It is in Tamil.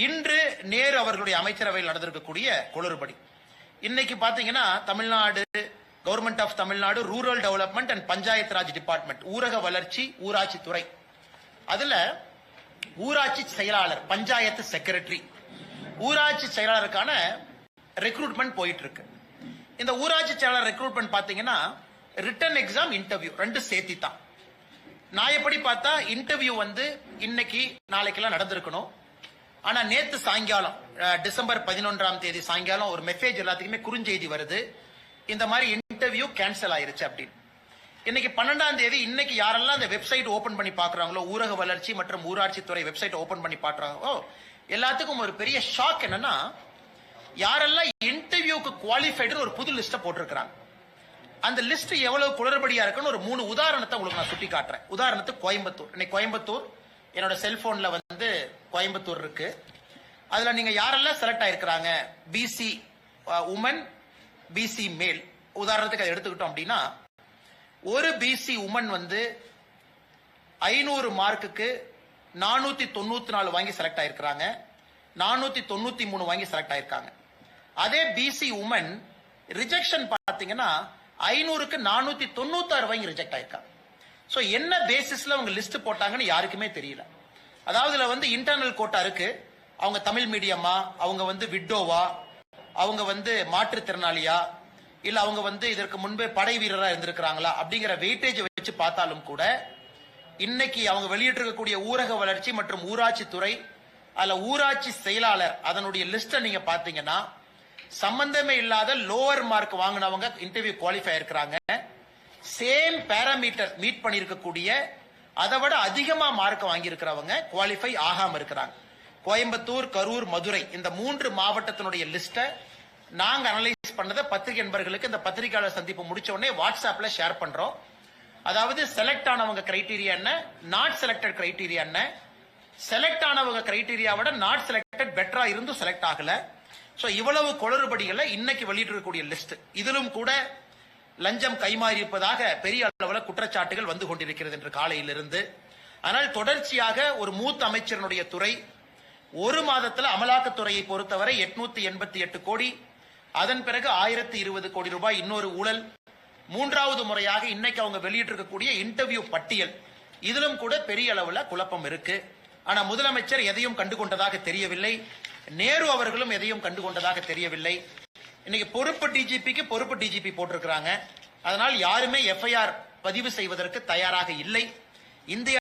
இன்று நேரு அவர்களுடைய அமைச்சரவையில் நடந்திருக்கக்கூடிய குளறுபடி. இன்னைக்கு பாத்தீங்கன்னா Tamil Nadu government of Tamil Nadu rural development and panchayat raj department ஊரக வளர்ச்சி ஊராட்சி துறை. அதுல ஊராட்சி செயலாளர் பஞ்சாயத்து செக்ரட்டரி ஊராட்சி செயலாளருக்கான ரெக்ரூட்மெண்ட் போயிட்டு இருக்கு இந்த ஊராட்சி செயலாளர் ரெக்ரூட்மெண்ட் பாத்தீங்கன்னா ரிட்டன் எக்ஸாம் இன்டர்வியூ ரெண்டு சேர்த்தி தான் நான் எப்படி பார்த்தா இன்டர்வியூ வந்து இன்னைக்கு நாளைக்கெல்லாம் நடந்திருக்கணும். ஆனா நேத்து சாயங்காலம் டிசம்பர் பதினொன்றாம் தேதி சாயங்காலம் ஒரு மெசேஜ் எல்லாத்துக்குமே குறுஞ்செய்தி வருது. இந்த மாதிரி இன்டர்வியூ கேன்சல் ஆயிருச்சு அப்படின்னு. இன்னைக்கு பன்னெண்டாம் தேதி இன்னைக்கு யாரெல்லாம் அந்த வெப்சைட் ஓபன் பண்ணி பாக்குறாங்களோ ஊரக வளர்ச்சி மற்றும் ஊராட்சி துறை வெப்சைட் ஓபன் பண்ணி பாக்குறாங்களோ எல்லாத்துக்கும் ஒரு பெரிய ஷாக் என்னன்னா யாரெல்லாம் இன்டர்வியூக்கு குவாலிஃபைடு ஒரு புது லிஸ்ட போட்டிருக்கிறாங்க. அந்த லிஸ்ட் எவ்வளவு குளறுபடியா இருக்குன்னு ஒரு மூணு உதாரணத்தை உங்களுக்கு நான் சுட்டி காட்டுறேன் உதாரணத்துக்கு கோயம்புத்தூர். இன்னைக்கு கோயம்புத்தூர் என்னோட செல்போன்ல வந்து கோயம்புத்தூர் இருக்கு. அதுல நீங்க யாரெல்லாம் செலக்ட் ஆயிருக்கிறாங்க? பிசி உமன் பிசி மேல் உதாரணத்துக்கு அதை எடுத்துக்கிட்டோம் அப்படின்னா ஒரு பிசி உமன் வந்து ஐநூறு மார்க்குக்கு நானூத்தி தொண்ணூத்தி நாலு வாங்கி செலக்ட் ஆயிருக்கிறாங்க. நானூத்தி தொண்ணூத்தி மூணு வாங்கி செலக்ட் ஆயிருக்காங்க. அதே பிசி உமன் ரிஜெக்ஷன் பார்த்தீங்கன்னா ஐநூறுக்கு நானூத்தி தொண்ணூத்தாறு வாங்கி ரிஜெக்ட் ஆயிருக்காங்க ஸோ என்ன பேசிஸ்ல அவங்க லிஸ்ட் போட்டாங்கன்னு யாருக்குமே தெரியல. அதாவது இதுல வந்து இன்டர்னல் கோட்டா இருக்கு. அவங்க தமிழ் மீடியமா அவங்க வந்து விட்டோவா அவங்க வந்து மாற்றுத்திறனாளியா இல்ல அவங்க வந்து இதற்கு முன்பே படை வீரரா இருந்திருக்கிறாங்களா அப்படிங்கிற வெயிட்டேஜ் வச்சு பார்த்தாலும் கூட இன்னைக்கு அவங்க வெளியிட்டிருக்கக்கூடிய ஊரக வளர்ச்சி மற்றும் ஊராட்சி துறை அதுல ஊராட்சி செயலாளர் அதனுடைய லிஸ்ட நீங்க பாத்தீங்கன்னா சம்பந்தமே இல்லாத லோவர் மார்க் வாங்கினவங்க இன்டர்வியூ குவாலிஃபை இருக்கிறாங்க சேம் பேராமீட்டர் மீட் பண்ணியிருக்கக்கூடிய அதை விட அதிகமா மார்க் வாங்கியிருக்கிறவங்க குவாலிஃபை ஆகாம இருக்கிறாங்க. கோயம்புத்தூர் கரூர் மதுரை இந்த மூன்று மாவட்டத்தினுடைய லிஸ்ட்டை நாங்க அனலைஸ் பண்ணதை பத்திரிகை நண்பர்களுக்கு இந்த பத்திரிகையாளர் சந்திப்பு முடிச்ச உடனே வாட்ஸ்அப்ல ஷேர் பண்றோம். அதாவது செலக்ட் ஆனவங்க கிரைட்டீரியா என்ன? நாட் செலக்டட் கிரைட்டீரியா என்ன? செலக்ட் ஆனவங்க கிரைட்டீரியா விட நாட் செலக்டட் பெட்டரா இருந்தும் செலக்ட் ஆகல. சோ இவ்வளவு குளறுபடிகளை இன்னைக்கு வெளியிட்டிருக்கக்கூடிய லிஸ்ட் இதிலும் கூட லஞ்சம் கைமாறி இருப்பதாக பெரிய அளவில் குற்றச்சாட்டுகள் வந்து கொண்டிருக்கிறது என்று காலையிலிருந்து. ஆனால் தொடர்ச்சியாக ஒரு மூத்த அமைச்சரனுடைய துறை ஒரு மாதத்தில் அமலாக்கத்துறையை பொறுத்தவரை எட்நூத்தி எண்பத்தி எட்டு கோடி அதன் பிறகு ஆயிரத்தி இருபது கோடி ரூபாய் இன்னொரு ஊழல் மூன்றாவது முறையாக இன்னைக்கு அவங்க வெளியிட்டிருக்கக்கூடிய இன்டர்வியூ பட்டியல். இதிலும் கூட பெரிய அளவில் குழப்பம் இருக்கு. ஆனா முதலமைச்சர் எதையும் கண்டுகொண்டதாக தெரியவில்லை. நேரு அவர்களும் எதையும் கண்டுகொண்டதாக தெரியவில்லை. இன்னைக்கு பொறுப்பு டிஜிபிக்கு பொறுப்பு டிஜிபி போட்டிருக்கிறாங்க. அதனால் யாருமே எஃப்ஐஆர் பதிவு செய்வதற்கு தயாராக இல்லை. இந்திய